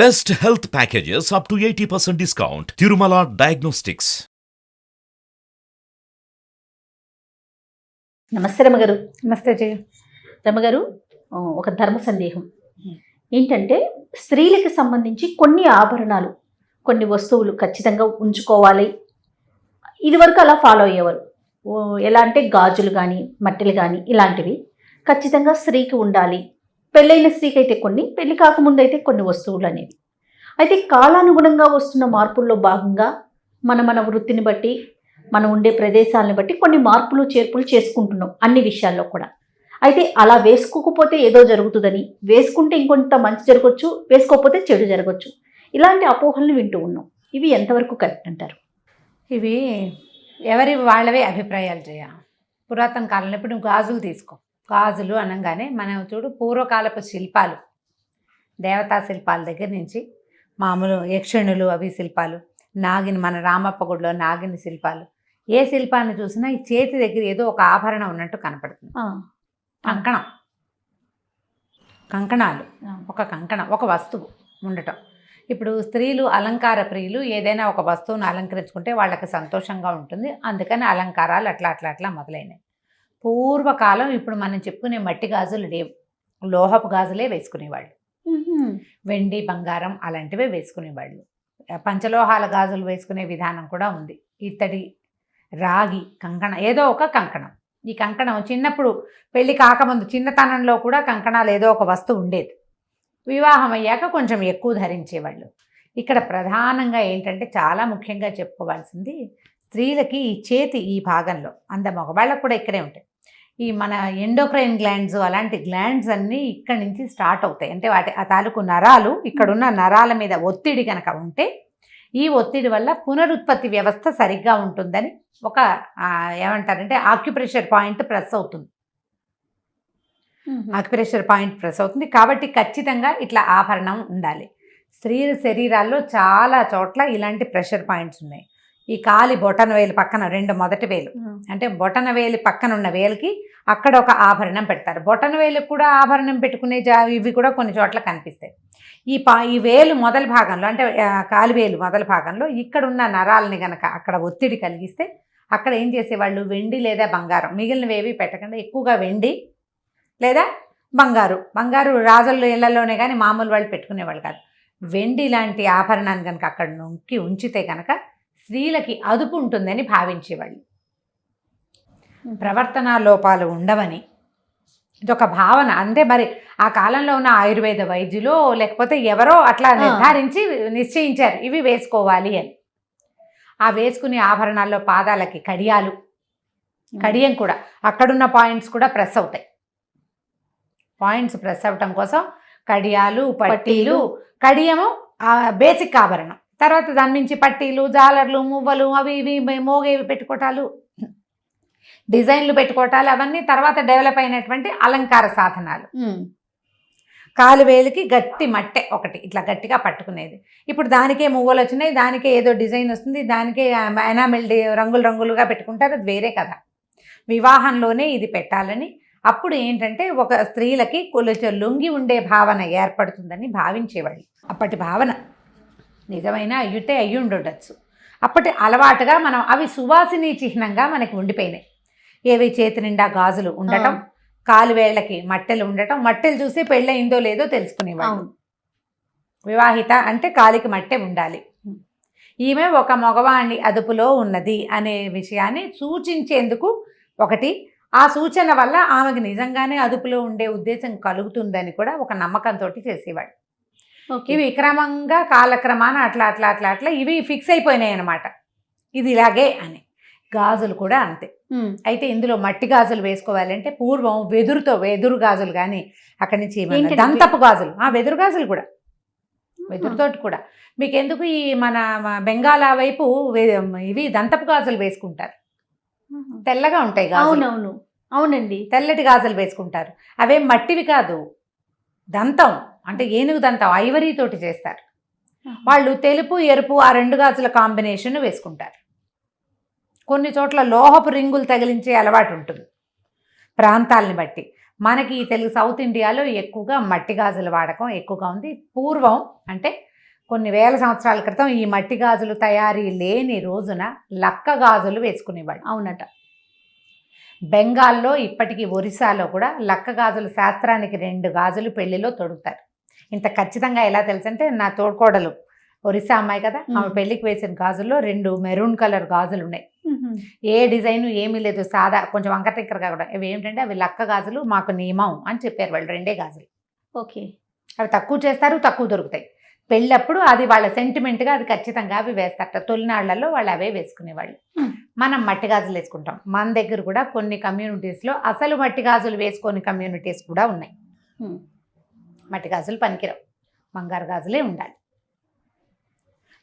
Best health packages up to 80% discount. Tirumala Diagnostics. నమస్తే రమగారు. నమస్తే జయ. రమగారు ఒక ధర్మ సందేహం. ఏంటంటే స్త్రీలకు సంబంధించి కొన్ని ఆభరణాలు కొన్ని వస్తువులు ఖచ్చితంగా ఉంచుకోవాలి. ఇదివరకు అలా ఫాలో అయ్యేవారు. ఓ, ఎలా అంటే గాజులు కానీ మట్టెలు కానీ ఇలాంటివి ఖచ్చితంగా స్త్రీకి ఉండాలి. పెళ్ళైన స్త్రీకి అయితే కొన్ని పెళ్ళి కాకముందైతే అయితే కొన్ని వస్తువులు అనేవి అయితే కాలానుగుణంగా వస్తున్న మార్పుల్లో భాగంగా మన మన వృత్తిని బట్టి మనం ఉండే ప్రదేశాలను బట్టి కొన్ని మార్పులు చేర్పులు చేసుకుంటున్నాం అన్ని విషయాల్లో కూడా. అయితే అలా వేసుకోకపోతే ఏదో జరుగుతుందని వేసుకుంటే ఇంకొంత మంచి జరగవచ్చు వేసుకోకపోతే చెడు జరగవచ్చు ఇలాంటి అపోహలను వింటూ ఉన్నాం. ఇవి ఎంతవరకు కరెక్ట్ అంటారు? ఇవి ఎవరి వాళ్ళవే అభిప్రాయాలు చేయ పురాతన కాలంలో ఇప్పుడు నువ్వు గాజులు తీసుకో. గాజులు అనగానే మనం చూడు పూర్వకాలపు శిల్పాలు దేవతా శిల్పాల దగ్గర నుంచి మామూలు యక్షణులు అవి శిల్పాలు నాగిని మన రామప్ప గుడిలో నాగిని శిల్పాలు ఏ శిల్పాన్ని చూసినా ఈ చేతి దగ్గర ఏదో ఒక ఆభరణం ఉన్నట్టు కనపడుతుంది. కంకణం. కంకణాలు. ఒక కంకణం ఒక వస్తువు ఉండటం. ఇప్పుడు స్త్రీలు అలంకార ప్రియులు ఏదైనా ఒక వస్తువును అలంకరించుకుంటే వాళ్ళకి సంతోషంగా ఉంటుంది. అందుకని అలంకారాలు అట్లా అట్లా అట్లా మొదలైనవి. పూర్వకాలం ఇప్పుడు మనం చెప్పుకునే మట్టి గాజులు లేవు. లోహపు గాజులే వేసుకునేవాళ్ళు. వెండి బంగారం అలాంటివే వేసుకునేవాళ్ళు. పంచలోహాల గాజులు వేసుకునే విధానం కూడా ఉంది. ఇత్తడి రాగి కంకణం ఏదో ఒక కంకణం. ఈ కంకణం చిన్నప్పుడు పెళ్ళి కాకముందు చిన్నతనంలో కూడా కంకణాలు ఏదో ఒక వస్తువు ఉండేది. వివాహం అయ్యాక కొంచెం ఎక్కువ ధరించేవాళ్ళు. ఇక్కడ ప్రధానంగా ఏంటంటే చాలా ముఖ్యంగా చెప్పుకోవాల్సింది స్త్రీలకి ఈ చేతి ఈ భాగంలో. అంద మగవాళ్ళకు కూడా ఇక్కడే ఉంటాయి. ఈ మన ఎండోక్రైన్ గ్లాండ్స్ అలాంటి గ్లాండ్స్ అన్నీ ఇక్కడి నుంచి స్టార్ట్ అవుతాయి. అంటే వాటి ఆ తాలూకు నరాలు ఇక్కడున్న నరాల మీద ఒత్తిడి కనుక ఉంటే ఈ ఒత్తిడి వల్ల పునరుత్పత్తి వ్యవస్థ సరిగ్గా ఉంటుందని ఒక ఏమంటారంటే ఆక్యుప్రెషర్ పాయింట్ ప్రెస్ అవుతుంది. ఆక్యుప్రెషర్ పాయింట్ ప్రెస్ అవుతుంది. కాబట్టి ఖచ్చితంగా ఇట్లా ఆభరణం ఉండాలి. స్త్రీ శరీరాల్లో చాలా చోట్ల ఇలాంటి ప్రెషర్ పాయింట్స్ ఉన్నాయి. ఈ కాలి బొటన వేలు పక్కన రెండు మొదటి వేలు. అంటే బొటన వేలి పక్కన ఉన్న వేలికి అక్కడ ఒక ఆభరణం పెడతారు. బొటన వేలుకి కూడా ఆభరణం పెట్టుకునే జా ఇవి కూడా కొన్ని చోట్ల కనిపిస్తాయి. ఈ పా ఈ వేలు మొదటి భాగంలో అంటే ఆ, కాలి వేలు మొదటి భాగంలో ఇక్కడ ఉన్న నరాలని గనక అక్కడ ఒత్తిడి కలిగిస్తే అక్కడ ఏం చేసేవాళ్ళు? వెండి లేదా బంగారం. మిగిలినవేవి పెట్టకుండా ఎక్కువగా వెండి లేదా బంగారు. బంగారు రాజుల ఇళ్ళలోనే కానీ మామూలు వాళ్ళు పెట్టుకునేవాళ్ళు కాదు. వెండి లాంటి ఆభరణాన్ని కనుక అక్కడ నొక్కి ఉంచితే కనుక స్త్రీలకి అదుపు ఉంటుందని భావించేవాళ్ళు. ప్రవర్తన లోపాలు ఉండవని. ఇదొక భావన. అంతే మరి ఆ కాలంలో ఉన్న ఆయుర్వేద వైద్యులు లేకపోతే ఎవరో అట్లా. నిర్ధారించి నిశ్చయించారు. ఇవి వేసుకోవాలి అని. ఆ వేసుకునే ఆభరణాల్లో పాదాలకి కడియాలు. కడియం కూడా. అక్కడున్న పాయింట్స్ కూడా ప్రెస్ అవుతాయి. పాయింట్స్ ప్రెస్ అవ్వటం కోసం కడియాలు పట్టీలు కడియము బేసిక్ ఆభరణం. తర్వాత దాని నుంచి పట్టీలు జాలర్లు మువ్వలు అవి ఇవి మోగేవి పెట్టుకోవటాలు డిజైన్లు పెట్టుకోవటాలు అవన్నీ తర్వాత డెవలప్ అయినటువంటి అలంకార సాధనాలు. మ్. కాలు వేలికి గట్టి మట్టె ఒకటి ఇట్లా గట్టిగా పట్టుకునేది. ఇప్పుడు దానికే మువ్వలు వచ్చినాయి దానికే ఏదో డిజైన్ వస్తుంది దానికే ఎనామిల్ రంగులు రంగులుగా పెట్టుకుంటారు అది వేరే కదా. వివాహంలోనే ఇది పెట్టాలని అప్పుడు ఏంటంటే ఒక స్త్రీలకి కొంచెం లొంగి ఉండే భావన ఏర్పడుతుందని భావించేవాళ్ళు. అప్పటి భావన. నిజమైన అయ్యుంటే అయ్యి ఉండొచ్చు అప్పటి అలవాటుగా మనం అవి సువాసిని చిహ్నంగా మనకి ఉండిపోయినాయి. ఏవి చేతి నిండా గాజులు ఉండటం కాలు వేళ్ళకి మట్టెలు ఉండటం మట్టెలు చూసి పెళ్ళయిందో లేదో తెలుసుకునేవాళ్ళు. వివాహిత అంటే కాలికి మట్టె ఉండాలి. ఈమె ఒక మగవాణ్ణి అదుపులో ఉన్నది అనే విషయాన్ని సూచించేందుకు ఒకటి ఆ సూచన వల్ల ఆమెకు నిజంగానే అదుపులో ఉండే ఉద్దేశం కలుగుతుందని కూడా ఒక నమ్మకంతో చేసేవాడు. ఇవి క్రమంగా కాలక్రమాన అట్లా అట్లా అట్లా అట్లా ఇవి ఫిక్స్ అయిపోయినాయి అనమాట ఇది ఇలాగే అని. గాజులు కూడా అంతే. అయితే ఇందులో మట్టి గాజులు వేసుకోవాలంటే పూర్వం వెదురుతో వెదురు గాజులు కానీ అక్కడి నుంచి? దంతపు గాజులు. ఆ వెదురు గాజులు కూడా. వెదురుతోటి కూడా. మీకు ఎందుకు ఈ మన బెంగాలా వైపు ఇవి దంతపు గాజులు వేసుకుంటారు. తెల్లగా ఉంటాయి అవునవును. అవునండి. తెల్లటి గాజులు వేసుకుంటారు. అవేం మట్టివి కాదు. దంతం. అంటే ఏనుగు దంతం ఐవరీ తోటి చేస్తారు. వాళ్ళు తెలుపు ఎరుపు ఆ రెండు గాజుల కాంబినేషన్ వేసుకుంటారు. కొన్ని చోట్ల లోహపు రింగులు తగిలించే అలవాటు ఉంటుంది. ప్రాంతాలని బట్టి. మనకి ఈ తెలుగు సౌత్ ఇండియాలో ఎక్కువగా మట్టి గాజుల వాడకం ఎక్కువగా ఉంది. పూర్వం అంటే కొన్ని వేల సంవత్సరాల క్రితం ఈ మట్టి గాజులు తయారీ లేని రోజున లక్క గాజులు వేసుకునేవాడు అవునట. బెంగాల్లో ఇప్పటికీ ఒరిస్సాలో కూడా లక్క గాజులు శాస్త్రానికి రెండు గాజులు పెళ్ళిలో తొడుగుతారు. ఇంత ఖచ్చితంగా ఎలా తెలుసు అంటే నా తోడుకోడలు ఒరిస్సా అమ్మాయి కదా ఆమె. పెళ్ళికి వేసిన గాజుల్లో రెండు మెరూన్ కలర్ గాజులు ఉన్నాయి ఏ డిజైన్ ఏమీ లేదు సాదా కొంచెం వంకటిక్కరగా కూడా. ఇవి ఏంటంటే అవి లక్క గాజులు మాకు నియమం అని చెప్పారు వాళ్ళు రెండే గాజులు. ఓకే. అవి తక్కువ చేస్తారు తక్కువ దొరుకుతాయి. పెళ్ళప్పుడు అది వాళ్ళ సెంటిమెంట్గా అది ఖచ్చితంగా అవి వేస్తారట. తొలినాళ్ళలో వాళ్ళు అవే వేసుకునేవాళ్ళు. మనం మట్టి గాజులు వేసుకుంటాం. మన దగ్గర కూడా కొన్ని కమ్యూనిటీస్లో అసలు మట్టి గాజులు వేసుకొని కమ్యూనిటీస్ కూడా ఉన్నాయి. మట్టి గాజులు పనికిరావు. బంగారు గాజులే ఉండాలి.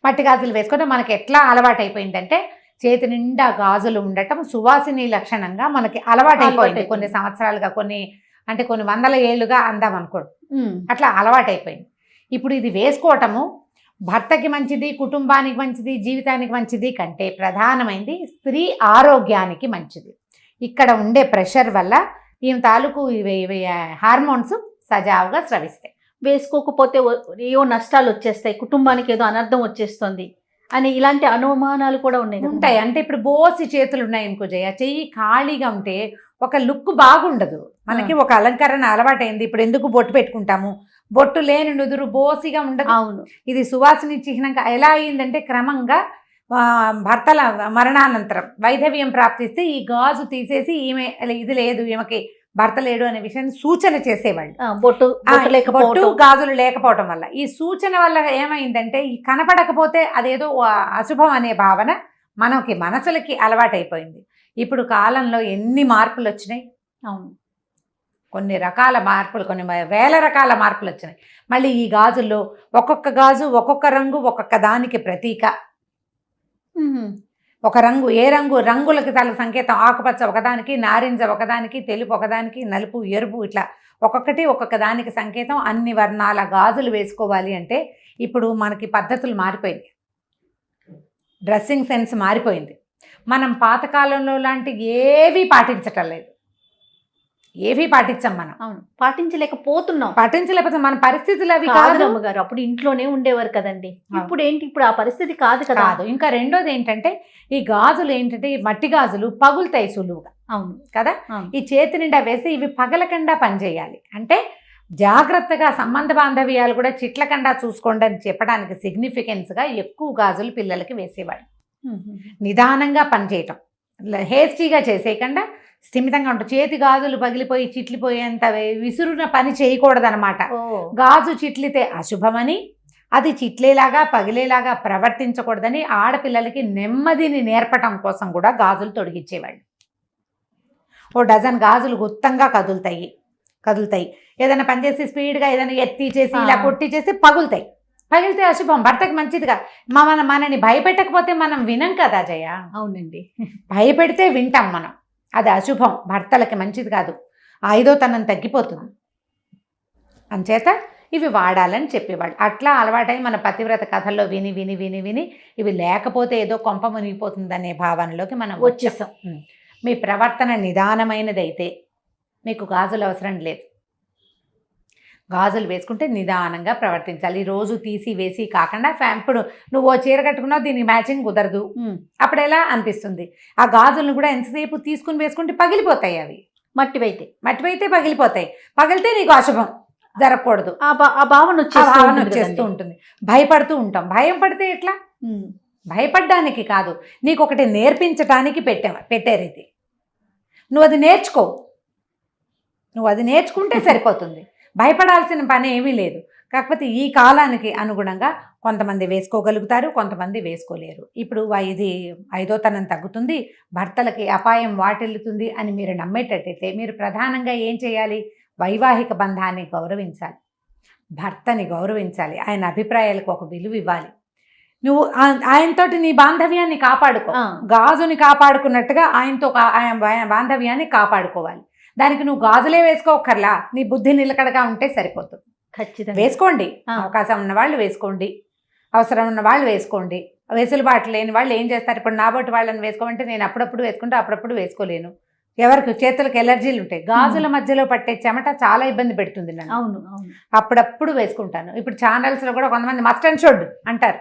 మట్టి గాజులు వేసుకుంటే మనకి ఎట్లా అలవాటు అయిపోయిందంటే చేతి నిండా గాజులు ఉండటం సువాసిని లక్షణంగా మనకి అలవాటు అయిపోయింది అలవాటైపోయింది. కొన్ని సంవత్సరాలుగా కొన్ని అంటే కొన్ని వందల ఏళ్ళుగా అందాం అనుకో అట్లా అలవాటైపోయింది. ఇప్పుడు ఇది వేసుకోవటము భర్తకి మంచిది కుటుంబానికి మంచిది జీవితానికి మంచిది కంటే ప్రధానమైనది స్త్రీ ఆరోగ్యానికి మంచిది. ఇక్కడ ఉండే ప్రెషర్ వల్ల ఈమె తాలూకు హార్మోన్స్ సజావుగా స్రవిస్తాయి. వేసుకోకపోతే ఏవో నష్టాలు వచ్చేస్తాయి కుటుంబానికి ఏదో అనర్థం వచ్చేస్తుంది అని ఇలాంటి అనుమానాలు కూడా ఉన్నాయి. ఉంటాయి. అంటే ఇప్పుడు బోసి చేతులు ఉన్నాయి ఇంకో జయ చెయ్యి ఖాళీగా ఉంటే ఒక లుక్ బాగుండదు. మనకి ఒక అలంకరణ అలవాటైంది. ఇప్పుడు ఎందుకు బొట్టు పెట్టుకుంటాము? బొట్టు లేని నుదురు బోసిగా ఉండదు. అవును. ఇది సువాసిని చిహ్నంగా ఎలా అయిందంటే క్రమంగా భర్తల మరణానంతరం వైధవ్యం ప్రాప్తిస్తే ఈ గాజు తీసేసి ఈమె ఇది లేదు ఈమెకి భర్త లేడు అనే విషయాన్ని సూచన చేసేవాళ్ళు. బొట్టు బొట్టు గాజులు లేకపోవటం వల్ల. ఈ సూచన వల్ల ఏమైందంటే ఈ కనపడకపోతే అదేదో అశుభం అనే భావన మనకి మనసులకి అలవాటైపోయింది. ఇప్పుడు కాలంలో ఎన్ని మార్పులు వచ్చినాయి అవును. కొన్ని రకాల మార్పులు కొన్ని వేల రకాల మార్పులు వచ్చినాయి మళ్ళీ ఈ గాజుల్లో ఒక్కొక్క గాజు ఒక్కొక్క రంగు ఒక్కొక్క దానికి ప్రతీక. ఒక రంగు ఏ రంగు? రంగులకి చాలా సంకేతం. ఆకుపచ్చ ఒకదానికి నారింజ ఒకదానికి తెలుపు ఒకదానికి నలుపు ఎరుపు ఇట్లా. ఒక్కొక్కటి ఒక్కొక్క దానికి సంకేతం. అన్ని వర్ణాల గాజులు వేసుకోవాలి అంటే ఇప్పుడు మనకి పద్ధతులు మారిపోయింది. డ్రెస్సింగ్ సెన్స్ మారిపోయింది. మనం పాతకాలంలో లాంటి ఏవీ పాటించటం లేదు. ఏవీ పాటించం మనం. అవును. పాటించలేకపోతున్నాం. పాటించలేకపోతే మన పరిస్థితులు అవి కాదు అమ్మగారు అప్పుడు ఇంట్లోనే ఉండేవారు కదండి. ఇప్పుడు ఏంటి? ఇప్పుడు ఆ పరిస్థితి కాదు కదా. కాదు. ఇంకా రెండోది ఏంటంటే ఈ గాజులు ఏంటంటే ఈ మట్టి గాజులు పగులుతాయి సులువుగా. అవును. కదా. ఈ చేతి నిండా వేసి ఇవి పగలకుండా పనిచేయాలి. అంటే జాగ్రత్తగా సంబంధ బాంధవ్యాలు కూడా చిట్లకుండా చూసుకోండి అని చెప్పడానికి సిగ్నిఫికెన్స్గా ఎక్కువ గాజులు పిల్లలకి వేసేవాడు. నిదానంగా పనిచేయటం. హేస్టీగా చేసేయకుండా స్థిమితంగా ఉంటుంది చేతి గాజులు పగిలిపోయి చిట్లిపోయేంత విసురున పని చేయకూడదనమాట గాజు చిట్లితే అశుభమని అది చిట్లేలాగా పగిలేలాగా ప్రవర్తించకూడదని ఆడపిల్లలకి నెమ్మదిని నేర్పటం కోసం కూడా గాజులు తొడిగిచ్చేవాళ్ళు. ఓ డజన్ గాజులు గుత్తంగా కదులుతాయి. కదులుతాయి. ఏదైనా పనిచేసి స్పీడ్గా ఏదైనా ఎత్తి చేసి ఇలా. కొట్టి చేసి పగులుతాయి. పగిలితే అశుభం. భర్తకి మంచిదిగా మా మన మనని భయపెట్టకపోతే మనం వినం కదా జయ? అవునండి. భయపెడితే వింటాం మనం. అది అశుభం భర్తలకి మంచిది కాదు. ఐదోతనం తగ్గిపోతుంది. అంచేత ఇవి వాడాలని చెప్పేవాళ్ళు. అట్లా అలవాటై మన పతివ్రత కథల్లో విని విని విని విని ఇవి లేకపోతే ఏదో కొంప మునిగిపోతుందనే భావనలోకి మనం వచ్చేసాం. మీ ప్రవర్తన నిదానమైనదైతే మీకు గాజులు అవసరం లేదు. గాజులు వేసుకుంటే నిదానంగా ప్రవర్తించాలి. రోజు తీసి వేసి కాకుండా ఇప్పుడు నువ్వు ఓ చీర కట్టుకున్నావు దీనికి మ్యాచింగ్ కుదరదు. అప్పుడు ఎలా అనిపిస్తుంది? ఆ గాజులను కూడా ఎంతసేపు తీసుకుని వేసుకుంటే పగిలిపోతాయి అవి. మట్టివైతే. మట్టివైతే పగిలిపోతాయి. పగిలితే నీకు అశుభం. జరగకూడదు. ఆ భావన భావన ఉంటుంది వచ్చేస్తూ. ఉంటుంది. భయపడుతూ ఉంటాం. భయం పడితే ఎట్లా. భయపడడానికి కాదు. నీకు ఒకటి నేర్పించడానికి పెట్టా పెట్టారు ఇది. నువ్వు అది నేర్చుకో. నువ్వు అది నేర్చుకుంటే సరిపోతుంది. భయపడాల్సిన పని ఏమీ లేదు. కాకపోతే ఈ కాలానికి అనుగుణంగా కొంతమంది వేసుకోగలుగుతారు కొంతమంది వేసుకోలేరు. ఇప్పుడు ఇది ఐదోతనం తగ్గుతుంది భర్తలకి అపాయం వాటిల్లుతుంది అని మీరు నమ్మేటట్టయితే మీరు ప్రధానంగా ఏం చేయాలి? వైవాహిక బంధాన్ని గౌరవించాలి. భర్తని గౌరవించాలి. ఆయన అభిప్రాయాలకు ఒక విలువ ఇవ్వాలి. నువ్వు ఆయనతోటి నీ బాంధవ్యాన్ని కాపాడుకో. గాజుని కాపాడుకున్నట్టుగా ఆయనతో బాంధవ్యాన్ని కాపాడుకోవాలి. దానికి నువ్వు గాజులే వేసుకోకర్లా నీ బుద్ధి నిలకడగా ఉంటే సరిపోతుంది. ఖచ్చితంగా. వేసుకోండి. అవకాశం ఉన్న వాళ్ళు వేసుకోండి. అవసరం ఉన్న వాళ్ళు వేసుకోండి. వెసులుబాటు లేని వాళ్ళు ఏం చేస్తారు? ఇప్పుడు నా బొట్టు వాళ్ళని వేసుకోమంటే నేను అప్పుడప్పుడు వేసుకుంటే అప్పుడప్పుడు వేసుకోలేను. ఎవరికి? చేతులకు ఎలర్జీలు ఉంటాయి. గాజుల మధ్యలో పట్టే చెమట చాలా ఇబ్బంది పెడుతుంది నన్ను. అవును అప్పుడప్పుడు వేసుకుంటాను. ఇప్పుడు ఛానల్స్లో కూడా కొంతమంది మస్ట్ అండ్ షుడ్ అంటారు.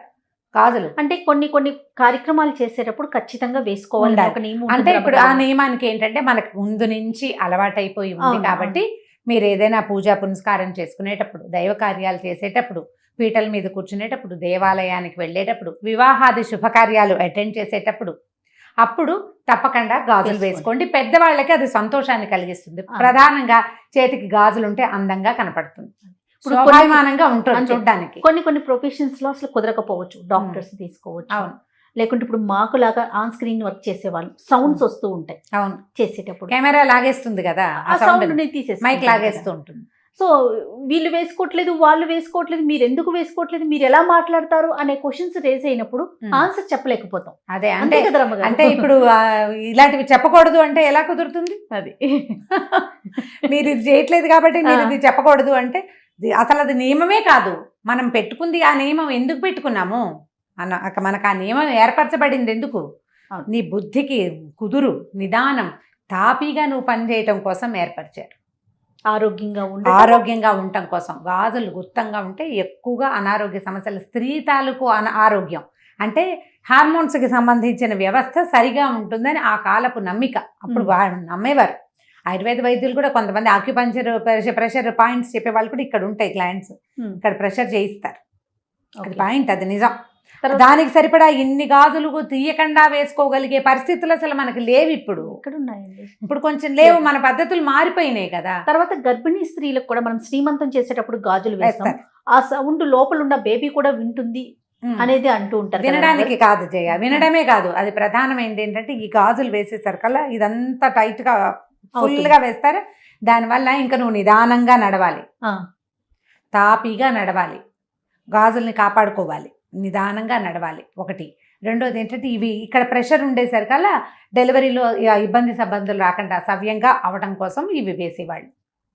గాజులు అంటే కొన్ని కొన్ని కార్యక్రమాలు చేసేటప్పుడు ఖచ్చితంగా వేసుకోవాలి ఉండాలి. ఒక నియమం అంటే ఇప్పుడు ఆ. నియమానికి ఏంటంటే మనకు ముందు నుంచి అలవాటైపోయి ఉంది కాబట్టి మీరు ఏదైనా పూజా పునస్కారం చేసుకునేటప్పుడు దైవ కార్యాలు చేసేటప్పుడు పీటల మీద కూర్చునేటప్పుడు దేవాలయానికి వెళ్ళేటప్పుడు వివాహాది శుభకార్యాలు అటెండ్ చేసేటప్పుడు అప్పుడు తప్పకుండా గాజులు వేసుకోండి. పెద్దవాళ్ళకి అది సంతోషాన్ని కలిగిస్తుంది. ప్రధానంగా చేతికి గాజులు ఉంటే అందంగా కనపడుతుంది ఇప్పుడు అంతే. చూడడానికి. కొన్ని కొన్ని ప్రొఫెషన్స్లో అసలు కుదరకపోవచ్చు. డాక్టర్స్ తీసుకోవచ్చు. అవును. లేకుంటే ఇప్పుడు మాకులాగా ఆన్ స్క్రీన్ వర్క్ చేసే వాళ్ళు సౌండ్స్ వస్తూ ఉంటాయి. అవును. చేసేటప్పుడు. కెమెరా లాగేస్తుంది కదా ఆ సౌండ్ తీసేసి మైక్ లాగేస్తూ ఉంటుంది సో వీళ్ళు వేసుకోవట్లేదు వాళ్ళు వేసుకోవట్లేదు మీరు ఎందుకు వేసుకోవట్లేదు మీరు ఎలా మాట్లాడతారు అనే క్వశ్చన్స్ రేజ్ అయినప్పుడు. ఆన్సర్ చెప్పలేకపోతాం. అదే అంతే అంటే? అంటే ఇప్పుడు ఇలాంటివి చెప్పకూడదు అంటే ఎలా కుదురుతుంది? అది. మీరు ఇది చేయట్లేదు కాబట్టి ఆ. ఇది చెప్పకూడదు అంటే అసలు అది నియమమే కాదు. మనం పెట్టుకుంది ఆ నియమం ఎందుకు పెట్టుకున్నాము? అన్న మనకు ఆ నియమం ఏర్పరచబడింది ఎందుకు. నీ బుద్ధికి కుదురు నిదానం తాపీగా నువ్వు పనిచేయటం కోసం ఏర్పరిచారు. ఆరోగ్యంగా ఉండే ఆరోగ్యంగా ఉండటం కోసం. గాజులు గుర్తంగా ఉంటే ఎక్కువగా అనారోగ్య సమస్యలు స్త్రీ తాలూకు అన ఆరోగ్యం. అంటే హార్మోన్స్కి సంబంధించిన వ్యవస్థ సరిగా ఉంటుందని ఆ కాలపు నమ్మిక. అప్పుడు నమ్మేవారు. ఆయుర్వేద వైద్యులు కూడా కొంతమంది ఆక్యుపంచర్ ప్రెషర్ ప్రెషర్ పాయింట్స్ చెప్పే వాళ్ళు కూడా ఇక్కడ ఉంటాయి క్లయింట్స్ ఇక్కడ ప్రెషర్ చేయిస్తారు. అది. పాయింట్ అది నిజం. దానికి సరిపడా ఇన్ని గాజులు తీయకుండా వేసుకోగలిగే పరిస్థితులు అసలు మనకి లేవు ఇప్పుడు. ఉన్నాయండి ఇప్పుడు కొంచెం లేవు మన పద్ధతులు మారిపోయినాయి కదా. తర్వాత గర్భిణీ స్త్రీలకు కూడా మనం శ్రీమంతం చేసేటప్పుడు గాజులు వేస్తాం. వేస్తారు. ఆ సౌండ్ లోపల ఉన్న బేబీ కూడా వింటుంది. అనేది అంటూ ఉంటారు వినడానికి? కాదు జయ వినడమే కాదు. అది ప్రధానమైనది ఏంటంటే ఈ గాజులు వేసేసరికల్లా ఇదంతా టైట్గా ఫుల్. గా వేస్తారు. దానివల్ల ఇంకా నువ్వు నిదానంగా నడవాలి. తాపీగా నడవాలి. గాజుల్ని కాపాడుకోవాలి. నిదానంగా నడవాలి. ఒకటి. రెండోది ఏంటంటే ఇవి ఇక్కడ ప్రెషర్ ఉండేసరికల్లా డెలివరీలో ఇబ్బంది సబ్బందులు రాకుండా సవ్యంగా అవడం కోసం ఇవి వేసేవాళ్ళు.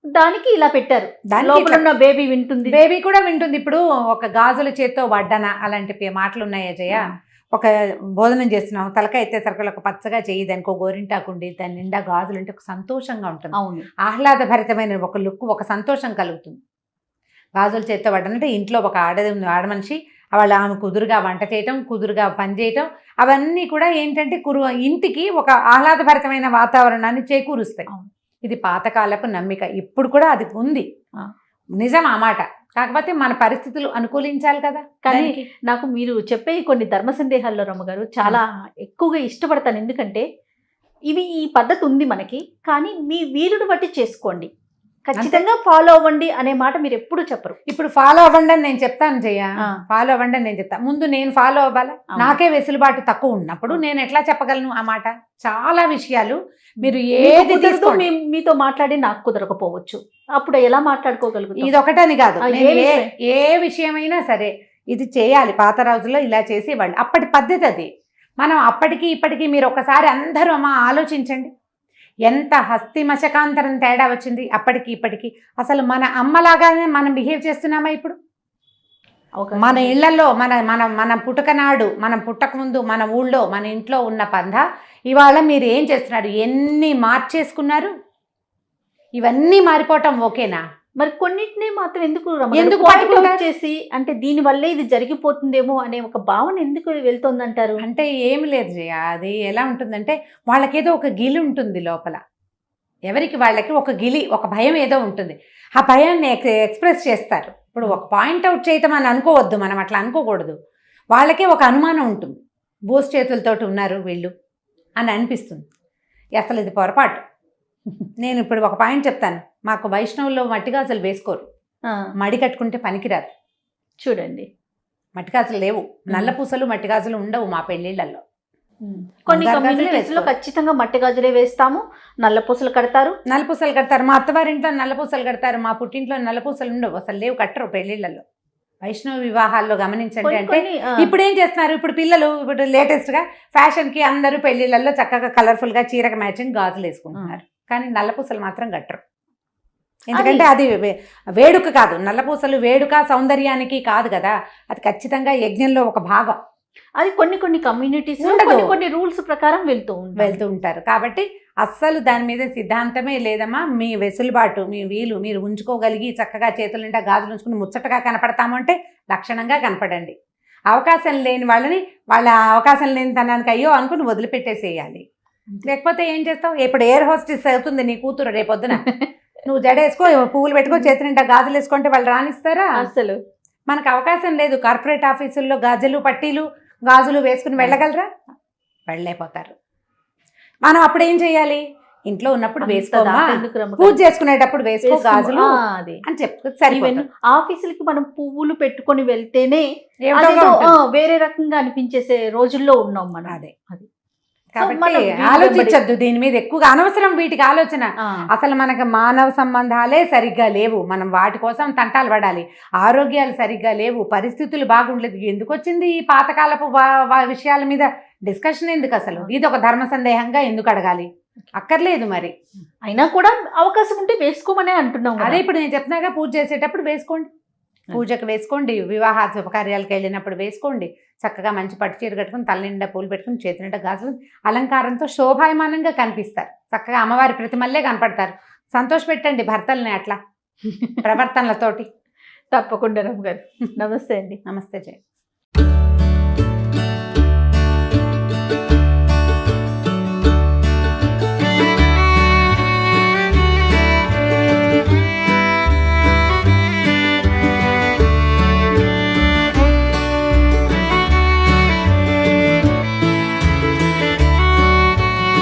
దానికి ఇలా పెట్టారు. దానికి లోపల ఉన్న బేబీ వింటుంది. బేబీ కూడా వింటుంది. ఇప్పుడు ఒక గాజుల చేత్తో వడ్డన అలాంటి మాటలు ఉన్నాయా జయ? ఒక భోజనం చేస్తున్నాం తలకాయ ఎత్తే సరుకులు ఒక పచ్చగా చేయి దానికి ఒక గోరింటాకు ఉండి దాని నిండా గాజులు ఉంటే ఒక సంతోషంగా ఉంటుంది. అవును. ఆహ్లాదభరితమైన ఒక లుక్ ఒక సంతోషం కలుగుతుంది. గాజుల చేత్తో వడ్డనంటే ఇంట్లో ఒక ఆడ ఆడమనిషి వాళ్ళ ఆమె కుదురుగా వంట చేయటం కుదురుగా పని చేయటం అవన్నీ కూడా ఏంటంటే కురు ఇంటికి ఒక ఆహ్లాదభరితమైన వాతావరణాన్ని చేకూరుస్తాయి. ఇది పాతకాలపు నమ్మిక ఇప్పుడు కూడా అది ఉంది. నిజం ఆ మాట. కాకపోతే మన పరిస్థితులు అనుకూలించాలి కదా. కానీ. నాకు మీరు చెప్పే కొన్ని ధర్మ సందేహాల్లో రమ్మగారు చాలా ఎక్కువగా ఇష్టపడతాను. ఎందుకంటే ఇవి ఈ పద్ధతి ఉంది మనకి కానీ మీ వీలుని బట్టి చేసుకోండి. ఖచ్చితంగా ఫాలో అవ్వండి అనే మాట మీరు ఎప్పుడు చెప్పరు. ఇప్పుడు ఫాలో అవ్వండి అని నేను చెప్తాను జయ. ఫాలో అవ్వండి అని నేను చెప్తాను ముందు నేను ఫాలో అవ్వాలా. నాకే వెసులుబాటు తక్కువ ఉన్నప్పుడు. నేను ఎట్లా చెప్పగలను ఆ మాట? చాలా విషయాలు మీరు ఏది మీతో మాట్లాడి నాకు కుదరకపోవచ్చు. అప్పుడు ఎలా మాట్లాడుకోగలుగుతాం? ఇది ఒకటని కాదు? ఏ విషయమైనా సరే ఇది చేయాలి. పాత రోజుల్లో ఇలా చేసేవాళ్ళు. అప్పటి పద్ధతి అది. మనం అప్పటికి ఇప్పటికి మీరు ఒకసారి అందరూ అమ్మ ఆలోచించండి. ఎంత హస్తి మశకాంతరం తేడా వచ్చింది అప్పటికి ఇప్పటికి? అసలు మన అమ్మలాగానే మనం బిహేవ్ చేస్తున్నామా ఇప్పుడు? మన. ఇళ్ళలో మన మన మన పుట్టకనాడు మనం పుట్టక ముందు మన ఊళ్ళో మన ఇంట్లో ఉన్న పంధ ఇవాళ మీరు ఏం చేస్తున్నారు? ఎన్ని మార్చేసుకున్నారు? ఇవన్నీ మారిపోవటం ఓకేనా? మరి కొన్నిటిని మాత్రం ఎందుకు ఎందుకు చేసి అంటే దీని వల్లే ఇది జరిగిపోతుందేమో అనే ఒక భావన ఎందుకు వెళ్తోందంటారు? అంటే ఏమి లేదు జయ. అది ఎలా ఉంటుందంటే వాళ్ళకేదో ఒక గిలి ఉంటుంది లోపల. ఎవరికి వాళ్ళకి ఒక గిలి ఒక భయం ఏదో ఉంటుంది. ఆ భయాన్ని ఎక్- ఎక్స్ప్రెస్ చేస్తారు. ఇప్పుడు ఒక పాయింట్ అవుట్ చేయటం అని అనుకోవద్దు మనం అట్లా అనుకోకూడదు. వాళ్ళకే ఒక అనుమానం ఉంటుంది. బోస్ చేతులతోటి ఉన్నారు వీళ్ళు అని అనిపిస్తుంది. అసలు ఇది పొరపాటు. నేను ఇప్పుడు ఒక పాయింట్ చెప్తాను. మాకు వైష్ణవుల్లో మట్టిగాజులు వేసుకోరు. ఆ, మడి కట్టుకుంటే పనికిరాదు. చూడండి. మట్టిగాజులు లేవు. నల్ల పూసలు మట్టిగాజులు ఉండవు మా పెళ్ళిళ్ళల్లో. కొన్ని బంగారు గాజులే కమ్యూనిటీస్లో వేసుకోరు. ఖచ్చితంగా మట్టి గాజులే వేస్తాము. నల్ల పూసలు కడతారు. నల్లపూసలు కడతారు. మా అత్తవారింట్లో నల్లపూసలు కడతారు. మా పుట్టింట్లో నల్లపూసలు ఉండవు. అసలు లేవు కట్టరు పెళ్ళిళ్ళల్లో. వైష్ణవ వివాహాల్లో గమనించండి అంటే ఇప్పుడు ఏం చేస్తున్నారు? ఇప్పుడు పిల్లలు ఇప్పుడు లేటెస్ట్గా ఫ్యాషన్కి అందరూ పెళ్ళిళ్ళల్లో చక్కగా కలర్ఫుల్గా చీరకు మ్యాచింగ్ గాజులు వేసుకుంటున్నారు. కానీ నల్లపూసలు మాత్రం కట్టరు. ఎందుకంటే అది వేడుక కాదు. నల్లపూసలు వేడుక సౌందర్యానికి కాదు కదా. అది ఖచ్చితంగా యజ్ఞంలో ఒక భాగం. అది కొన్ని కొన్ని కమ్యూనిటీస్. కొన్ని కొన్ని రూల్స్ ప్రకారం వెళ్తూ వెళ్తూ ఉంటారు. కాబట్టి అస్సలు దాని మీద సిద్ధాంతమే లేదమ్మా. మీ వెసులుబాటు మీ వీలు మీరు ఉంచుకోగలిగి చక్కగా చేతుల నిండా గాజులు ఉంచుకుని ముచ్చటగా కనపడతాము అంటే లక్షణంగా కనపడండి. అవకాశం లేని వాళ్ళని వాళ్ళ అవకాశం లేని తనానికి అయ్యో అనుకుని వదిలిపెట్టేసేయాలి. లేకపోతే ఏం చేస్తావు? ఇప్పుడు ఎయిర్ హోస్టెస్ అవుతుంది నీ కూతురు రేపొద్దున. నువ్వు జడేసుకో పువ్వులు పెట్టుకో చేతి నిండా గాజులు వేసుకుంటే వాళ్ళు రానిస్తారా అసలు మనకు అవకాశం లేదు. కార్పొరేట్ ఆఫీసుల్లో గాజులు పట్టీలు గాజులు వేసుకుని వెళ్ళగలరా? వెళ్ళలేకపోతారు. మనం అప్పుడు ఏం చేయాలి? ఇంట్లో ఉన్నప్పుడు వేసుకోమా? రమ్మకం? పూజ చేసుకునేటప్పుడు వేసుకో గాజులు అని చెప్తే ఈవెన్ సరిపోతుంది ఆఫీసులకి మనం పువ్వులు పెట్టుకొని వెళ్తేనే. వేరే రకంగా అనిపించేసే రోజుల్లో ఉన్నాం మనం. అదే. అది. కాబట్టి ఆలోచించద్దు. దీని మీద ఎక్కువగా అనవసరం వీటికి ఆలోచన. అసలు మనకు మానవ సంబంధాలే సరిగ్గా లేవు. మనం వాటి కోసం తంటాలు పడాలి. ఆరోగ్యాలు సరిగ్గా లేవు. పరిస్థితులు బాగుండలేదు. ఎందుకు వచ్చింది ఈ పాతకాలపు విషయాల మీద డిస్కషన్ ఎందుకు అసలు? ఇది ఒక ధర్మ సందేహంగా ఎందుకు అడగాలి? అక్కర్లేదు మరి. అయినా కూడా అవకాశం ఉంటే వేసుకోమనే అంటున్నాం. అదే ఇప్పుడు నేను చెప్తున్నాగా పూజ చేసేటప్పుడు వేసుకోండి. పూజకు వేసుకోండి. వివాహ శుభకార్యాలకు వెళ్ళినప్పుడు వేసుకోండి. చక్కగా మంచి పట్టు చీర కట్టుకుని తల నిండా పూలు పెట్టుకుని చేతి నిండా గాజులు అలంకారంతో శోభాయమానంగా కనిపిస్తారు. చక్కగా అమ్మవారి ప్రతిమల్లే కనపడతారు. సంతోష పెట్టండి భర్తల్ని అట్లా. ప్రవర్తనలతోటి. తప్పకుండా రమ్మ గారు. నమస్తే అండి. నమస్తే జయ.